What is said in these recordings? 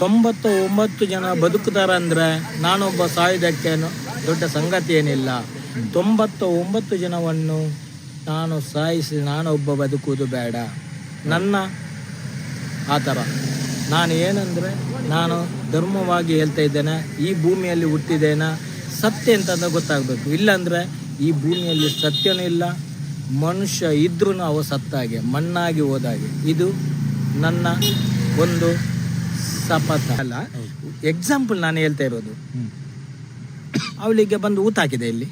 ತೊಂಬತ್ತು ಒಂಬತ್ತು ಜನ ಬದುಕುತ್ತಾರಂದ್ರೆ ನಾನೊಬ್ಬ ಸಾಯುವುದಕ್ಕೆ ದೊಡ್ಡ ಸಂಗತಿ ಏನಿಲ್ಲ. ತೊಂಬತ್ತು ಒಂಬತ್ತು ಜನವನ್ನು ನಾನು ಸಾಯಿಸಿ ನಾನೊಬ್ಬ ಬದುಕುವುದು ಬೇಡ. ನನ್ನ ಆ ಥರ ನಾನು ಏನಂದರೆ ನಾನು ಧರ್ಮವಾಗಿ ಹೇಳ್ತಾ ಇದ್ದೇನೆ, ಈ ಭೂಮಿಯಲ್ಲಿ ಹುಟ್ಟಿದ್ದೇನೆ, ಸತ್ಯ ಅಂತ ಗೊತ್ತಾಗಬೇಕು. ಇಲ್ಲಾಂದರೆ ಈ ಭೂಮಿಯಲ್ಲಿ ಸತ್ಯನೂ ಇಲ್ಲ, ಮನುಷ್ಯ ಇದ್ರೂ ಅವು ಸತ್ತಾಗೆ, ಮಣ್ಣಾಗಿ ಹೋದಾಗೆ. ಇದು ನನ್ನ ಒಂದು ಶಪಥ ಅಲ್ಲ ಎಕ್ಸಾಂಪಲ್ ನಾನು ಹೇಳ್ತಾ ಇರೋದು. ಅವಳಿಗೆ ಬಂದು ಊತ ಹಾಕಿದೆ ಇಲ್ಲಿ.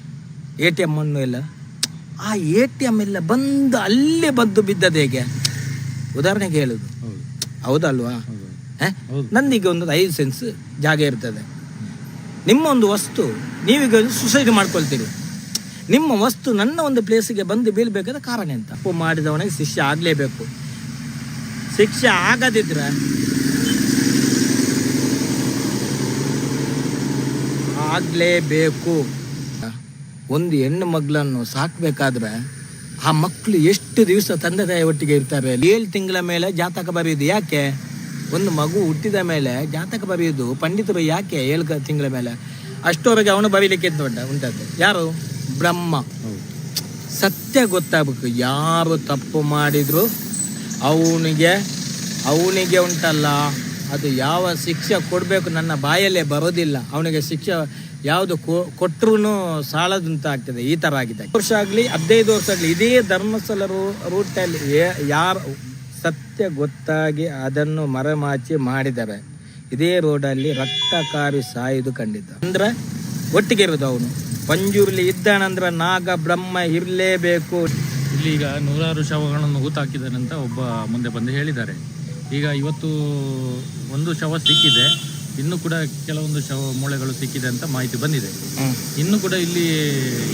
ಎ ಟಿ ಎಂ ಅನ್ನು ಎಲ್ಲ. ಆ ಎ ಟಿ ಎಂ ಎಲ್ಲ ಬಂದು ಅಲ್ಲೇ ಬಂದು ಬಿದ್ದದ್ದು ಹೇಗೆ? ಉದಾಹರಣೆಗೆ ಹೇಳುದು. ಹೌದು. ಹೌದಲ್ವಾ? ಹೌದು. ಒಂದು ಐದು ಸೆನ್ಸ್ ಜಾಗ ಇರ್ತದೆ. ನಿಮ್ಮ ಒಂದು ವಸ್ತು ನೀವೀಗ ಸುಸೈಡ್ ಮಾಡ್ಕೊಳ್ತೀರಿ. ನಿಮ್ಮ ವಸ್ತು ನನ್ನ ಒಂದು ಪ್ಲೇಸಿಗೆ ಬಂದು ಬೀಳ್ಬೇಕಾದ ಕಾರಣ ಎಂತ? ತಪ್ಪು ಮಾಡಿದವನಿಗೆ ಶಿಕ್ಷೆ ಆಗಲೇಬೇಕು. ಶಿಕ್ಷೆ ಆಗದಿದ್ರೆ ಆಗಲೇಬೇಕು. ಒಂದು ಹೆಣ್ಣು ಮಗಳನ್ನು ಸಾಕಬೇಕಾದ್ರೆ ಆ ಮಕ್ಕಳು ಎಷ್ಟು ದಿವಸ ತಂದೆ ತಾಯಿ ಒಟ್ಟಿಗೆ ಇರ್ತಾರೆ? ಏಳು ತಿಂಗಳ ಮೇಲೆ ಜಾತಕ ಬರೆಯೋದು ಯಾಕೆ? ಒಂದು ಮಗು ಹುಟ್ಟಿದ ಮೇಲೆ ಜಾತಕ ಬರೆಯೋದು ಪಂಡಿತರು ಯಾಕೆ ಏಳು ತಿಂಗಳ ಮೇಲೆ? ಅಷ್ಟೋರಿಗೆ ಅವನು ಬರೀಲಿಕ್ಕೆ ದೊಡ್ಡ ಉಂಟದ್ದು ಯಾರು? ಬ್ರಹ್ಮ. ಸತ್ಯ ಗೊತ್ತಾಗಬೇಕು. ಯಾರು ತಪ್ಪು ಮಾಡಿದ್ರು ಅವನಿಗೆ ಅವನಿಗೆ ಉಂಟಲ್ಲ. ಅದು ಯಾವ ಶಿಕ್ಷೆ ಕೊಡಬೇಕು ನನ್ನ ಬಾಯಲ್ಲೇ ಬರೋದಿಲ್ಲ. ಅವನಿಗೆ ಶಿಕ್ಷೆ ಯಾವುದು ಕೊಟ್ಟರು ಸಾಲದಂತ ಆಗ್ತದೆ ಈ ಥರ ಆಗಿದೆ ವರ್ಷ ಆಗಲಿ, ಹದಿನೈದು ವರ್ಷ ಆಗಲಿ, ಇದೇ ಧರ್ಮಸ್ಥಳ ರೂ- ರೂಟಲ್ಲಿ ಯಾರು ಸತ್ಯ ಗೊತ್ತಾಗಿ ಅದನ್ನು ಮರೆಮಾಚಿ ಮಾಡಿದ್ದಾರೆ ಇದೇ ರೋಡಲ್ಲಿ ರಕ್ತಕಾರಿ ಸಾಯುದು ಕಂಡಿದ್ದ ಅಂದ್ರೆ ಒಟ್ಟಿಗೆ ಇರೋದು ಅವನು. ಪಂಜುರ್ಲಿ ಇದ್ದಾನಂದ್ರೆ ನಾಗ ಬ್ರಹ್ಮ ಇರಲೇಬೇಕು. ಇಲ್ಲಿ ಈಗ ನೂರಾರು ಶವಗಳನ್ನು ಹೂತಾಕಿದ್ದಾರೆ ಅಂತ ಒಬ್ಬ ಮುಂದೆ ಬಂದು ಹೇಳಿದ್ದಾರೆ. ಈಗ ಇವತ್ತು ಒಂದು ಶವ ಸಿಕ್ಕಿದೆ. ಇನ್ನು ಕೂಡ ಕೆಲವೊಂದು ಶವ ಮೂಳೆಗಳು ಸಿಕ್ಕಿದೆ ಅಂತ ಮಾಹಿತಿ ಬಂದಿದೆ. ಇನ್ನು ಕೂಡ ಇಲ್ಲಿ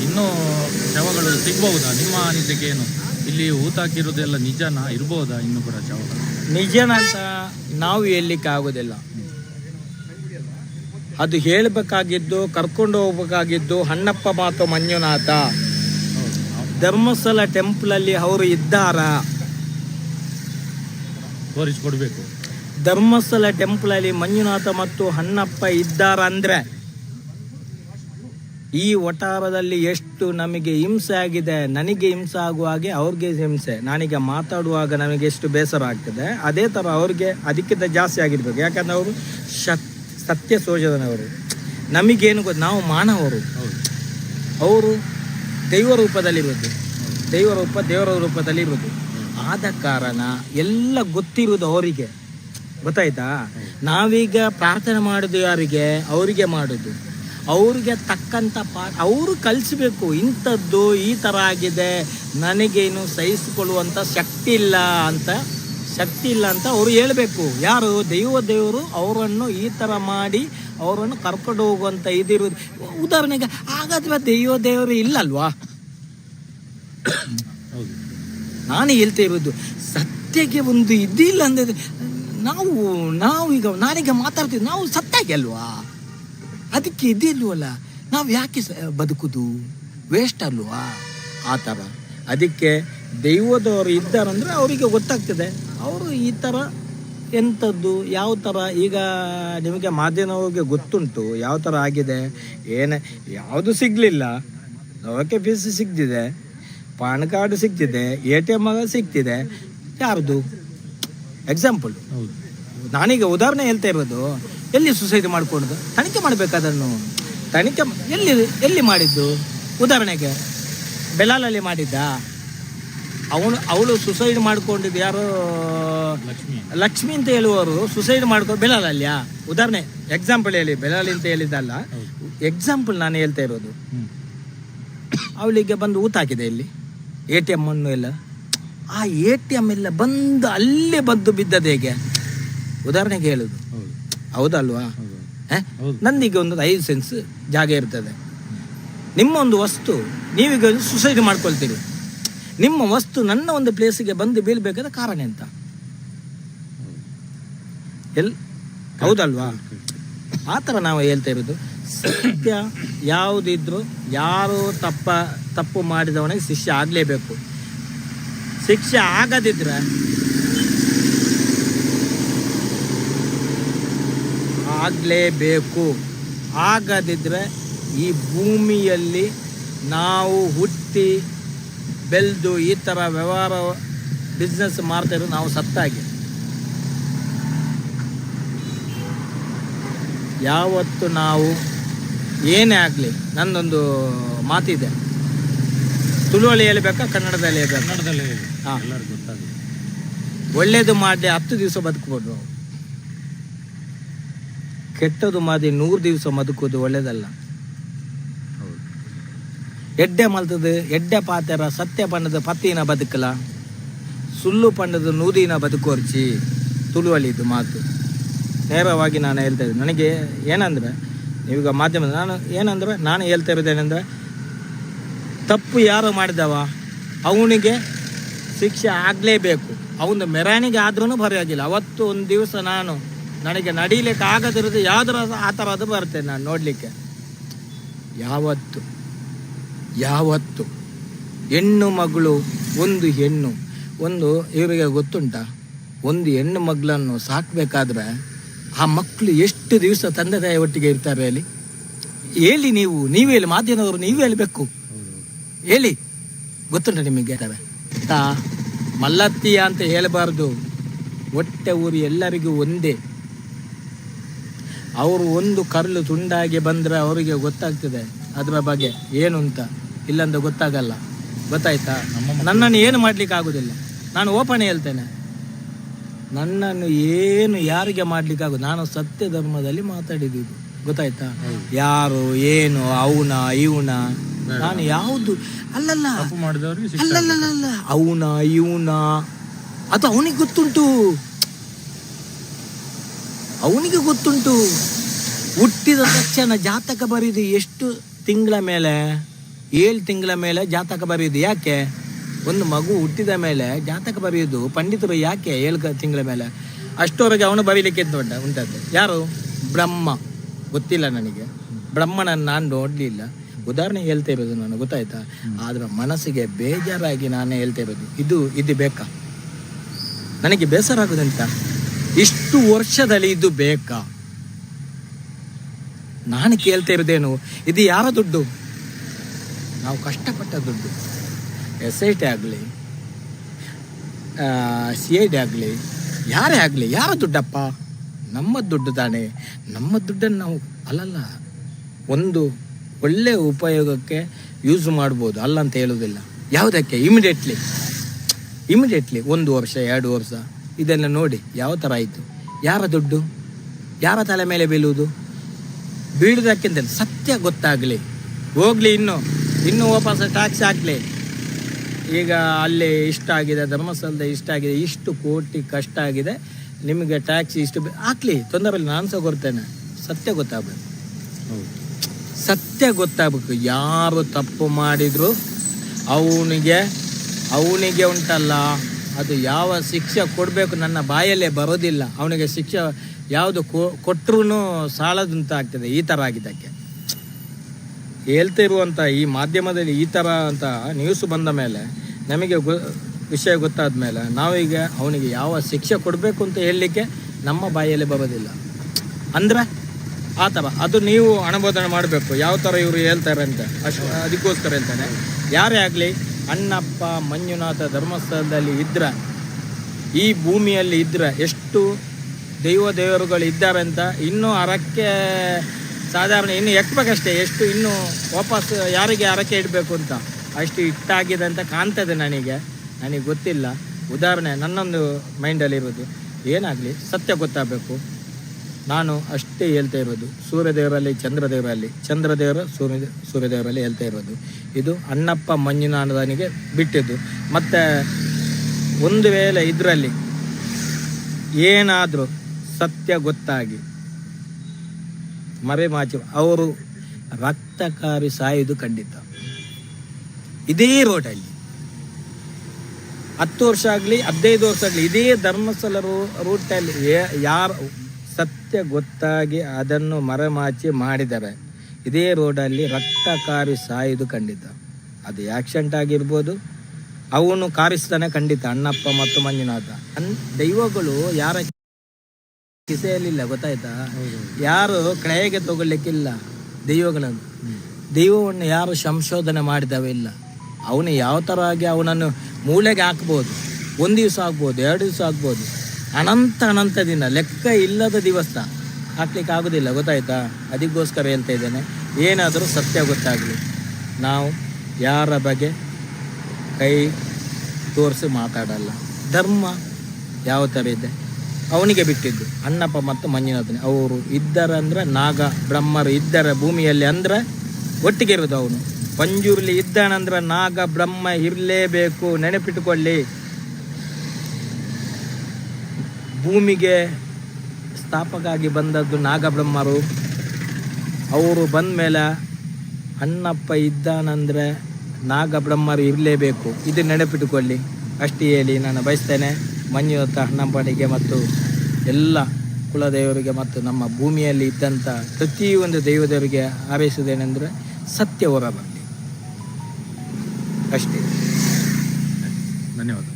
ಇನ್ನೂ ಶವಗಳು ಸಿಗ್ಬಹುದಾ? ನಿಮ್ಮ ಅನಿಸಿಕೆ ಏನು? ಇಲ್ಲಿ ಊತಾಕಿರೋದೆಲ್ಲ ನಿಜನಾ? ಇರಬಹುದಾ ಇನ್ನು ಕೂಡ ಶವಗಳು? ನಿಜನಂತ ನಾವು ಹೇಳಲಿಕ್ಕೆ ಆಗೋದಿಲ್ಲ. ಅದು ಹೇಳಬೇಕಾಗಿದ್ದು ಕರ್ಕೊಂಡು ಹೋಗ್ಬೇಕಾಗಿದ್ದು ಹಣ್ಣಪ್ಪ ಮಾತು ಮಂಜುನಾಥ. ಧರ್ಮಸ್ಥಳ ಟೆಂಪಲಲ್ಲಿ ಅವರು ಇದ್ದಾರಾ? ತೋರಿಸ್ಕೊಡ್ಬೇಕು. ಧರ್ಮಸ್ಥಳ ಟೆಂಪಲಲ್ಲಿ ಮಂಜುನಾಥ ಮತ್ತು ಹಣ್ಣಪ್ಪ ಇದ್ದಾರ ಅಂದ್ರೆ ಈ ಒಟಾರದಲ್ಲಿ ಎಷ್ಟು ನಮಗೆ ಹಿಂಸೆ ಆಗಿದೆ, ನನಗೆ ಹಿಂಸೆ ಆಗುವ ಹಾಗೆ ಅವ್ರಿಗೆ ಹಿಂಸೆ. ನಾನೀಗ ಮಾತಾಡುವಾಗ ನಮಗೆ ಎಷ್ಟು ಬೇಸರ ಆಗ್ತದೆ. ಅದೇ ಥರ ಅವ್ರಿಗೆ ಅದಕ್ಕಿಂತ ಜಾಸ್ತಿ ಆಗಿರ್ಬೇಕು. ಯಾಕಂದ್ರೆ ಅವರು ಸತ್ಯ ಸೋಜದನವರು. ನಮಗೇನು ಗೊತ್ತು, ನಾವು ಮಾನವರು. ಅವರು ದೈವ ರೂಪದಲ್ಲಿರೋದು ದೈವ ರೂಪ ದೇವರ ರೂಪದಲ್ಲಿರೋದು ಆದ ಕಾರಣ ಎಲ್ಲ ಗೊತ್ತಿರುವುದು ಅವರಿಗೆ. ಗೊತ್ತಾಯ್ತಾ? ನಾವೀಗ ಪ್ರಾರ್ಥನೆ ಮಾಡೋದು ಯಾರಿಗೆ? ಅವರಿಗೆ ಮಾಡೋದು. ಅವ್ರಿಗೆ ತಕ್ಕಂಥ ಪಾ, ಅವರು ಕಲಿಸ್ಬೇಕು. ಇಂಥದ್ದು ಈ ಥರ ಆಗಿದೆ. ನನಗೇನು ಸಹಿಸಿಕೊಳ್ಳುವಂಥ ಶಕ್ತಿ ಇಲ್ಲ ಅಂತ, ಶಕ್ತಿ ಇಲ್ಲ ಅಂತ ಅವರು ಹೇಳಬೇಕು. ಯಾರು? ದೈವ ದೇವರು ಅವರನ್ನು ಈ ಥರ ಮಾಡಿ ಅವರನ್ನು ಕರ್ಕೊಂಡು ಹೋಗುವಂಥ ಇದಿರೋದು ಉದಾಹರಣೆಗೆ, ಹಾಗಾದ್ರೆ ದೈವ ದೇವರು ಇಲ್ಲಲ್ವಾ? ನಾನು ಹೇಳ್ತಾ ಇರೋದು ಸತ್ಯಕ್ಕೆ ಒಂದು ಇದಿಲ್ಲ ಅಂದರೆ ನಾವು ನಾವು ಈಗ ನಾನೀಗ ಮಾತಾಡ್ತೀವಿ ನಾವು ಸತ್ತಾಗೆ ಅಲ್ವಾ? ಅದಕ್ಕೆ ಇದಿಲ್ವಲ್ಲ ನಾವು ಯಾಕೆ ಬದುಕುದು? ವೇಸ್ಟ್ ಅಲ್ವಾ? ಆ ಥರ. ಅದಕ್ಕೆ ದೈವದವರು ಇದ್ದಾರಂದ್ರೆ ಅವರಿಗೆ ಗೊತ್ತಾಗ್ತದೆ. ಅವರು ಈ ಥರ ಎಂಥದ್ದು, ಯಾವ ಥರ? ಈಗ ನಿಮಗೆ ಮಾಧ್ಯಮವ್ರಿಗೆ ಗೊತ್ತುಂಟು, ಯಾವ ಥರ ಆಗಿದೆ? ಏನೇ, ಯಾವುದು ಸಿಗಲಿಲ್ಲ. ಓಕೆ ಫೀಸ್ ಸಿಗ್ತಿದೆ. ಪಾನ್ ಕಾರ್ಡ್ ಸಿಗ್ತಿದೆ, ಎ ಟಿ ಎಂ ಸಿಗ್ತಿದೆ. ಯಾರ್ದು? ಎಕ್ಸಾಂಪಲ್ ನಾನೀಗ ಉದಾಹರಣೆ ಹೇಳ್ತಾ ಇರೋದು ಎಲ್ಲಿ ಸುಸೈಡ್ ಮಾಡ್ಕೊಂಡು ತನಿಖೆ ಮಾಡಬೇಕಾದನ್ನು ತನಿಖೆ ಎಲ್ಲಿ ಎಲ್ಲಿ ಮಾಡಿದ್ದು? ಉದಾಹರಣೆಗೆ ಬೆಲಾಲಲ್ಲಿ ಮಾಡಿದ್ದ. ಅವನು ಅವಳು ಸುಸೈಡ್ ಮಾಡ್ಕೊಂಡಿದ್ದು ಯಾರು? ಲಕ್ಷ್ಮಿ. ಲಕ್ಷ್ಮಿ ಅಂತ ಹೇಳುವವರು ಸುಸೈಡ್ ಮಾಡ್ಕೊ ಬೆಲಾಲಲ್ಲಿಯಾ ಉದಾಹರಣೆ ಎಕ್ಸಾಂಪಲ್ ಹೇಳಿ ಬೆಲಾಲಿ ಅಂತ ಹೇಳಿದ್ದಲ್ಲ ಎಕ್ಸಾಂಪಲ್ ನಾನು ಹೇಳ್ತಾ ಇರೋದು. ಅವಳಿಗೆ ಬಂದು ಊತಾಕಿದೆ ಹಾಕಿದೆ ಇಲ್ಲಿ. ಎ ಟಿ ಎಂ ಅನ್ನು ಎಲ್ಲ. ಆ ಎ ಟಿ ಎಂ ಎಲ್ಲ ಬಂದು ಅಲ್ಲೇ ಬಂದು ಬಿದ್ದದ್ದು ಹೇಗೆ? ಉದಾಹರಣೆಗೆ ಹೇಳುದು. ಹೌದು. ಹೌದಲ್ವಾ ನಂದೀಗ ಒಂದು ಐದು ಸೆನ್ಸ್ ಜಾಗ ಇರ್ತದೆ. ನಿಮ್ಮ ಒಂದು ವಸ್ತು ನೀವೀಗ ಸುಸೈಡ್ ಮಾಡ್ಕೊಳ್ತೀರಿ. ನಿಮ್ಮ ವಸ್ತು ನನ್ನ ಒಂದು ಪ್ಲೇಸಿಗೆ ಬಂದು ಬೀಳ್ಬೇಕಾದ ಕಾರಣ ಎಂತ? ಎಲ್ ಹೌದಲ್ವಾ? ಆ ಥರ ನಾವು ಹೇಳ್ತಾ ಇರೋದು. ಸತ್ಯ ಯಾವುದಿದ್ರು ಯಾರು ತಪ್ಪ ತಪ್ಪು ಮಾಡಿದವನಿಗೆ ಶಿಷ್ಯ ಆಗಲೇಬೇಕು. ಶಿಕ್ಷೆ ಆಗದಿದ್ರೆ ಆಗಲೇಬೇಕು. ಆಗದಿದ್ದರೆ ಈ ಭೂಮಿಯಲ್ಲಿ ನಾವು ಹುಟ್ಟಿ ಬೆಳೆದು ಈ ಥರ ವ್ಯವಹಾರ ಬಿಸ್ನೆಸ್ ಮಾಡ್ತಾ ನಾವು ಸತ್ತಾಗಿ. ಯಾವತ್ತು ನಾವು ಏನೇ ಆಗಲಿ ನನ್ನೊಂದು ಮಾತಿದೆ. ತುಳುವಳಿ ಹೇಳ್ಬೇಕಾ ಕನ್ನಡದಲ್ಲಿ ಹೇಳ್ಬೇಕಾ ಕನ್ನಡದಲ್ಲಿ ಹೇಳಿ. ಹಾ. ಎಲ್ಲರಿಗೂ ಗೊತ್ತಾಗುತ್ತೆ. ಒಳ್ಳೇದು ಮಾಡಿ ಹತ್ತು ದಿವಸ ಬದುಕಬಹುದು ನಾವು ಕೆಟ್ಟದು ಮಾಡಿ ನೂರು ದಿವಸ ಬದುಕುವುದು ಒಳ್ಳೇದಲ್ಲ. ಹೌದು. ಎಡ್ಡೆ ಮಲ್ತದು ಎಡ್ಡೆ ಪಾತೆರ ಸತ್ಯ ಪಣ್ಣದ ಪತ್ತಿನ ಬದುಕಲ ಸುಳ್ಳು ಪಣ್ಣದ ನೂದಿನ ಬದುಕೋರ್ಚಿ ತುಳುವಳಿದು ಮಾತು. ನೇರವಾಗಿ ನಾನು ಹೇಳ್ತಾ ಇದ್ದೆ ನನಗೆ ಏನಂದರೆ ಈಗ ಮಾಧ್ಯಮದ ನಾನು ಏನಂದರೆ ನಾನು ಹೇಳ್ತಾ ಇರೋದೇನೆಂದ್ರೆ ತಪ್ಪು ಯಾರು ಮಾಡಿದವ? ಅವನಿಗೆ ಶಿಕ್ಷೆ ಆಗಲೇಬೇಕು. ಅವನ ಮೆರವಣಿಗೆ ಆದ್ರೂ ಬರೆಯೋದಿಲ್ಲ. ಅವತ್ತು ಒಂದು ದಿವಸ ನಾನು ನನಗೆ ನಡೀಲಿಕ್ಕೆ ಆಗದಿರೋದು ಯಾವ್ದಾರ ಆ ಥರದ್ದು ಬರ್ತೇನೆ ನಾನು ನೋಡಲಿಕ್ಕೆ. ಯಾವತ್ತು? ಯಾವತ್ತು? ಹೆಣ್ಣು ಮಗಳು ಒಂದು ಹೆಣ್ಣು. ಒಂದು ಇವರಿಗೆ ಗೊತ್ತುಂಟ? ಒಂದು ಹೆಣ್ಣು ಮಗಳನ್ನು ಸಾಕಬೇಕಾದ್ರೆ ಆ ಮಕ್ಕಳು ಎಷ್ಟು ದಿವಸ ತಂದೆ ತಾಯಿ ಒಟ್ಟಿಗೆ ಇರ್ತಾರೆ ಹೇಳಿ? ಹೇಳಿ ನೀವು. ನೀವೇ ಹೇಳಿ. ಮಾಧ್ಯಮದವರು ನೀವೇ ಹೇಳಬೇಕು. ಹೇಳಿ ಗೊತ್ತುಂಟು ನಿಮಗೆ? ತಾ ಮಲ್ಲತ್ತಿಯ ಅಂತ ಹೇಳಬಾರ್ದು. ಒಟ್ಟೆ ಊರಿ ಎಲ್ಲರಿಗೂ ಒಂದೇ. ಅವರು ಒಂದು ಕರ್ಲು ತುಂಡಾಗಿ ಬಂದ್ರೆ ಅವರಿಗೆ ಗೊತ್ತಾಗ್ತದೆ. ಅದರ ಬಗ್ಗೆ ಏನು ಅಂತ ಇಲ್ಲಂದ ಗೊತ್ತಾಗಲ್ಲ. ಗೊತ್ತಾಯ್ತಾ? ನನ್ನನ್ನು ಏನು ಮಾಡ್ಲಿಕ್ಕೆ ಆಗುದಿಲ್ಲ ನಾನು ಓಪನ್ ಹೇಳ್ತೇನೆ. ನನ್ನನ್ನು ಏನು ಯಾರಿಗೆ ಮಾಡ್ಲಿಕ್ಕೆ ಆಗುದು ನಾನು ಸತ್ಯ ಧರ್ಮದಲ್ಲಿ ಮಾತಾಡಿದ್ದು ಗೊತ್ತಾಯ್ತಾ ಯಾರು ಏನು ಅವನ ಇವನ? ನಾನು ಯಾವುದು? ಅಲ್ಲಲ್ಲ. ಅಲ್ಲಲ್ಲ ಅವನ ಇವನ. ಅದು ಅವನಿಗೆ ಗೊತ್ತುಂಟು. ಅವನಿಗೆ ಗೊತ್ತುಂಟು. ಹುಟ್ಟಿದ ತಕ್ಷಣ ಜಾತಕ ಬರೀದು ಎಷ್ಟು ತಿಂಗಳ ಮೇಲೆ ಏಳು ತಿಂಗಳ ಮೇಲೆ ಜಾತಕ ಬರೆಯುದು ಯಾಕೆ? ಒಂದು ಮಗು ಹುಟ್ಟಿದ ಮೇಲೆ ಜಾತಕ ಬರೆಯೋದು ಪಂಡಿತರು ಯಾಕೆ ಏಳು ತಿಂಗಳ ಮೇಲೆ? ಅಷ್ಟೋರಿಗೆ ಅವನು ಬರೀಲಿಕ್ಕೆ ದೊಡ್ಡ ಉಂಟದ್ದು ಯಾರು? ಬ್ರಹ್ಮ. ಗೊತ್ತಿಲ್ಲ ನನಗೆ. ಬ್ರಹ್ಮನನ್ನು ನಾನು ನೋಡಲಿಲ್ಲ. ಉದಾಹರಣೆ ಹೇಳ್ತಾ ಇರೋದು ನನಗೆ ಗೊತ್ತಾಯ್ತಾ? ಆದ್ರೆ ಮನಸ್ಸಿಗೆ ಬೇಜಾರಾಗಿ ನಾನು ಹೇಳ್ತಾ ಇರೋದು. ಇದು ಇದು ಬೇಕಾ? ನನಗೆ ಬೇಸರ ಆಗುದಂತ? ಇಷ್ಟು ವರ್ಷದಲ್ಲಿ ಇದು ಬೇಕಾ? ನಾನು ಕೇಳ್ತಾ ಇರೋದೇನು? ಇದು ಯಾರ ದುಡ್ಡು? ನಾವು ಕಷ್ಟಪಟ್ಟ ದುಡ್ಡು. ಎಸ್ ಐ ಟಿ ಆಗಲಿ ಸಿ ಐ ಡಿ ಆಗಲಿ, ಯಾರೇ ಆಗಲಿ, ಯಾರ ದುಡ್ಡಪ್ಪ? ನಮ್ಮ ದುಡ್ಡು ತಾನೇ. ನಮ್ಮ ದುಡ್ಡನ್ನು ನಾವು ಅಲ್ಲಲ್ಲ, ಒಂದು ಒಳ್ಳೆಯ ಉಪಯೋಗಕ್ಕೆ ಯೂಸ್ ಮಾಡ್ಬೋದು, ಅಲ್ಲ ಅಂತ ಹೇಳೋದಿಲ್ಲ. ಯಾವುದಕ್ಕೆ? ಇಮಿಡಿಯೇಟ್ಲಿ ಇಮಿಡಿಯೇಟ್ಲಿ ಒಂದು ವರ್ಷ, ಎರಡು ವರ್ಷ. ಇದೆಲ್ಲ ನೋಡಿ, ಯಾವ ಥರ ಆಯಿತು? ಯಾರ ದುಡ್ಡು? ಯಾರ ತಲೆ ಮೇಲೆ ಬೀಳುವುದು? ಬೀಳುವುದಕ್ಕಿಂತ ಸತ್ಯ ಗೊತ್ತಾಗಲಿ. ಹೋಗಲಿ ಇನ್ನು. ಇನ್ನೂ ವಾಪಸ್ ಟ್ಯಾಕ್ಸ್ ಹಾಕಲಿ. ಈಗ ಅಲ್ಲಿ ಇಷ್ಟ ಆಗಿದೆ, ಧರ್ಮಸ್ಥಳದ ಇಷ್ಟ ಆಗಿದೆ, ಇಷ್ಟು ಕೋಟಿ ಕಷ್ಟ ಆಗಿದೆ. ನಿಮಗೆ ಟ್ಯಾಕ್ಸ್ ಇಷ್ಟು ಹಾಕ್ಲಿ. ತೊಂದರೆ ನಾನು ಸಹ ಕೊಡ್ತೇನೆ. ಸತ್ಯ ಗೊತ್ತಾಗಬೇಕು. ಹೌದು. ಸತ್ಯ ಗೊತ್ತಾಗಬೇಕು. ಯಾರು ತಪ್ಪು ಮಾಡಿದ್ರು ಅವನಿಗೆ ಅವನಿಗೆ ಉಂಟಲ್ಲ. ಅದು ಯಾವ ಶಿಕ್ಷೆ ಕೊಡಬೇಕು ನನ್ನ ಬಾಯಲ್ಲೇ ಬರೋದಿಲ್ಲ. ಅವನಿಗೆ ಶಿಕ್ಷೆ ಯಾವುದು ಕೊಟ್ಟರು ಸಾಲದಂತ ಆಗ್ತದೆ ಈ ಥರ ಆಗಿದ್ದಕ್ಕೆ. ಹೇಳ್ತಿರುವಂಥ ಈ ಮಾಧ್ಯಮದಲ್ಲಿ ಈ ಥರ ಅಂತ ನ್ಯೂಸ್ ಬಂದ ಮೇಲೆ, ನಮಗೆ ಗೊ, ವಿಷಯ ಗೊತ್ತಾದ ಮೇಲೆ ನಾವೀಗ ಅವನಿಗೆ ಯಾವ ಶಿಕ್ಷೆ ಕೊಡಬೇಕು ಅಂತ ಹೇಳಲಿಕ್ಕೆ ನಮ್ಮ ಬಾಯಲ್ಲಿ ಬರೋದಿಲ್ಲ. ಅಂದ್ರೆ? ಆ ಥರ. ಅದು ನೀವು ಅನುಮೋದನೆ ಮಾಡಬೇಕು. ಯಾವ ಥರ ಇವರು ಹೇಳ್ತಾರೆ ಅಂತ. ಅಷ್ಟು, ಅದಕ್ಕೋಸ್ಕರ ಹೇಳ್ತಾನೆ ಯಾರೇ ಆಗಲಿ, ಅಣ್ಣಪ್ಪ ಮಂಜುನಾಥ ಧರ್ಮಸ್ಥಳದಲ್ಲಿ ಇದ್ರೆ, ಈ ಭೂಮಿಯಲ್ಲಿ ಇದ್ರೆ ಎಷ್ಟು ದೈವ ದೇವರುಗಳು ಇದ್ದಾರೆ ಅಂತ ಇನ್ನೂ ಅರಕ್ಕೆ ಸಾಧಾರಣ ಇನ್ನು ಎಕ್ಬೇಕಷ್ಟೇ ಎಷ್ಟು ಇನ್ನೂ ವಾಪಸ್ ಯಾರಿಗೆ ಅರಕೆ ಇಡಬೇಕು ಅಂತ. ಅಷ್ಟು ಇಟ್ಟಾಗಿದೆ ಅಂತ ಕಾಣ್ತದೆ ನನಗೆ. ನನಗೆ ಗೊತ್ತಿಲ್ಲ. ಉದಾಹರಣೆ ನನ್ನೊಂದು ಮೈಂಡಲ್ಲಿರೋದು ಏನಾಗಲಿ ಸತ್ಯ ಗೊತ್ತಾಗಬೇಕು. ನಾನು ಅಷ್ಟೇ ಹೇಳ್ತಾ ಇರೋದು. ಸೂರ್ಯದೇವರಲ್ಲಿ, ಚಂದ್ರದೇವರಲ್ಲಿ. ಚಂದ್ರದೇವರ ಸೂರ್ಯ, ಸೂರ್ಯದೇವರಲ್ಲಿ ಹೇಳ್ತಾ ಇರೋದು. ಇದು ಅಣ್ಣಪ್ಪ ಮಂಜುನಾಥನಿಗೆ ಬಿಟ್ಟಿದ್ದು. ಮತ್ತು ಒಂದು ವೇಳೆ ಇದರಲ್ಲಿ ಏನಾದರೂ ಸತ್ಯ ಗೊತ್ತಾಗಿ ಮರೆಮಾಚಿ ಅವರು ರಕ್ತಕಾರಿ ಸಾಯುವುದು ಖಂಡಿತ. ಇದೇ ರೋಡಲ್ಲಿ ಹತ್ತು ವರ್ಷ ಆಗಲಿ, ಹದಿನೈದು ವರ್ಷ ಆಗಲಿ, ಇದೇ ಧರ್ಮಸ್ಥಳ ರೂಟಲ್ಲಿ ಯಾರು ಸತ್ಯ ಗೊತ್ತಾಗಿ ಅದನ್ನು ಮರೆಮಾಚಿ ಮಾಡಿದ್ದಾರೆ ಇದೇ ರೋಡಲ್ಲಿ ರಕ್ತಕಾರಿ ಸಾಯುವುದು ಖಂಡಿತ. ಅದು ಆಕ್ಸಿಡೆಂಟ್ ಆಗಿರ್ಬೋದು. ಅವನು ಕಾರಿಸ್ತಾನೆ ಖಂಡಿತ ಅಣ್ಣಪ್ಪ ಮತ್ತು ಮಂಜುನಾಥ. ಅನ್ ದೈವಗಳು ಯಾರ ಕಿಸೆಯಲ್ಲಿಲ್ಲ ಗೊತ್ತಾಯ್ತಾ? ಯಾರು ಕ್ರಯಗೆ ತಗೊಳ್ಲಿಕ್ಕಿಲ್ಲ ದೈವಗಳನ್ನು. ದೈವವನ್ನು ಯಾರು ಸಂಶೋಧನೆ ಮಾಡಿದವೇ ಇಲ್ಲ. ಅವನು ಯಾವ ಥರ ಆಗಿ ಅವನನ್ನು ಮೂಳೆಗೆ ಹಾಕ್ಬೋದು ಒಂದು ದಿವಸ ಆಗ್ಬೋದು ಎರಡು ದಿವಸ ಆಗ್ಬೋದು ಅನಂತ ಅನಂತ ದಿನ, ಲೆಕ್ಕ ಇಲ್ಲದ ದಿವಸ ಹಾಕ್ಲಿಕ್ಕೆ ಆಗೋದಿಲ್ಲ, ಗೊತ್ತಾಯ್ತಾ? ಅದಕ್ಕೋಸ್ಕರ ಹೇಳ್ತಾ ಇದ್ದೇನೆ, ಏನಾದರೂ ಸತ್ಯ ಗೊತ್ತಾಗಲಿ. ನಾವು ಯಾರ ಬಗ್ಗೆ ಕೈ ತೋರಿಸಿ ಮಾತಾಡಲ್ಲ. ಧರ್ಮ ಯಾವ ಥರ ಇದೆ? ಅವನಿಗೆ ಬಿಟ್ಟಿದ್ದು, ಅಣ್ಣಪ್ಪ ಮತ್ತು ಮಂಜುನಾಥನೇ. ಅವರು ಇದ್ದರಂದ್ರೆ ನಾಗ, ಬ್ರಹ್ಮರು ಇದ್ದರ ಭೂಮಿಯಲ್ಲಿ ಅಂದ್ರೆ ಒಟ್ಟಿಗೆ ಇರೋದು ಅವನು. ಪಂಜುರ್ಲಿ ಇದ್ದಾನಂದ್ರೆ ನಾಗ, ಬ್ರಹ್ಮ ಇರಲೇಬೇಕು ನೆನಪಿಟ್ಟುಕೊಳ್ಳಿ ಭೂಮಿಗೆ ಸ್ಥಾಪಕ ಆಗಿ ಬಂದದ್ದು ನಾಗಬ್ರಹ್ಮರು. ಅವರು ಬಂದ ಮೇಲೆ ಅಣ್ಣಪ್ಪ ಇದ್ದಾನಂದರೆ ನಾಗಬ್ರಹ್ಮರು ಇರಲೇಬೇಕು. ಇದು ನೆನಪಿಟ್ಟುಕೊಳ್ಳಿ ಅಷ್ಟು ಹೇಳಿ ನಾನು ಬಯಸ್ತೇನೆ. ಮಂಜುನಾಥ ಅಣ್ಣಪ್ಪನಿಗೆ ಮತ್ತು ಎಲ್ಲ ಕುಲದೇವರಿಗೆ ಮತ್ತು ನಮ್ಮ ಭೂಮಿಯಲ್ಲಿ ಇದ್ದಂಥ ಪ್ರತಿಯೊಂದು ದೈವದವರಿಗೆ ಹಾರೈಸುವುದೇನೆಂದರೆ ಸತ್ಯ ಹೊರ ಬರಲಿ ಅಷ್ಟೇ. ಧನ್ಯವಾದ.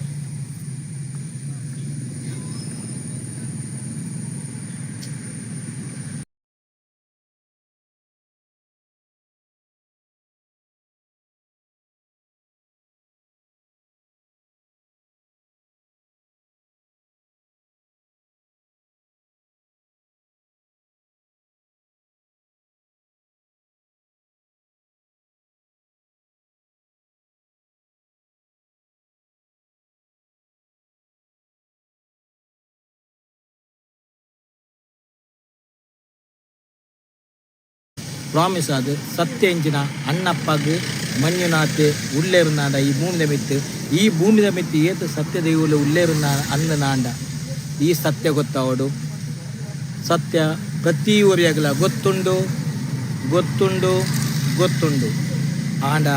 ಪ್ರಾಮಿಸ್ ಆದ ಸತ್ಯ ಎಂಚಿನ ಅಣ್ಣಪ್ಪಗ್ ಮಂಜುನಾಥ್ ಉಳ್ಳೇರುನಾಡ ಈ ಭೂಮಿದ ಮಿತ್ತು. ಈ ಭೂಮಿದ ಮಿತ್ತು ಏತು ಸತ್ಯ ದೈವಲು ಉಳ್ಳೇರುನ ಅನ್ನ ನಾಂಡ ಈ ಸತ್ಯ ಗೊತ್ತಾವಡು ಸತ್ಯ ಪ್ರತಿ ಊರಿಯಾಗಲ ಗೊತ್ತುಂಡು ಗೊತ್ತುಂಡು ಗೊತ್ತುಂಡು. ಆಂಡ,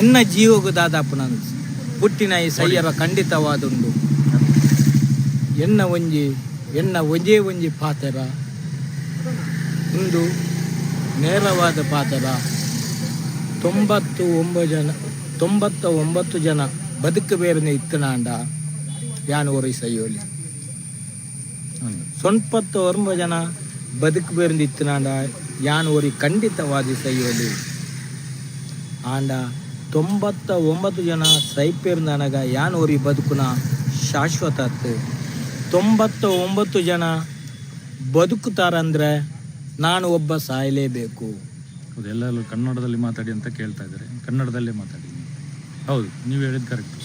ಎನ್ನ ಜೀವಗು ದಾದಾಪುನ ಪುಟ್ಟಿನ ಈ ಸಯ್ಯರ ಖಂಡಿತವಾದುಂಡು. ಎನ್ನ ಒಂಜಿ, ಎನ್ನ ಒಂಜೇ ಒಂಜಿ ಪಾತ್ರ. ಒಂದು ನೇರವಾದ ಪಾತ್ರ ತೊಂಬತ್ತು ಒಂಬತ್ತು ಜನ ತೊಂಬತ್ತ ಒಂಬತ್ತು ಜನ ಬದುಕಬೇರನೆ ಇತ್ತನಾಂಡ ಯಾನು ಒರಿ ಸೈಯೋಲಿ. ಸೊನ್ಪತ್ತು ಒಂಬ ಜನ ಬದುಕಬೇರನೆ ಇತ್ತನಾಂಡ ಯಾನು ಒರಿ ಖಂಡಿತವಾದಿ ಸೈಯೋಲಿ? ಆಂಡ ತೊಂಬತ್ತ ಒಂಬತ್ತು ಜನ ಸೈಪೇರ್ನನಗ ಯಾನು ಒರಿ ಬದುಕುನ ಶಾಶ್ವತ ತೊಂಬತ್ತ ಒಂಬತ್ತು ಜನ ಬದುಕುತ್ತಾರಂದ್ರೆ ನಾನು ಒಬ್ಬ ಸಾಯಲೇಬೇಕು. ಎಲ್ಲರೂ ಕನ್ನಡದಲ್ಲಿ ಮಾತಾಡಿ ಅಂತ ಕೇಳ್ತಾ ಇದ್ದಾರೆ. ಕನ್ನಡದಲ್ಲೇ ಮಾತಾಡಿ. ಹೌದು, ನೀವು ಹೇಳಿದ್ದು ಕರೆಕ್ಟ್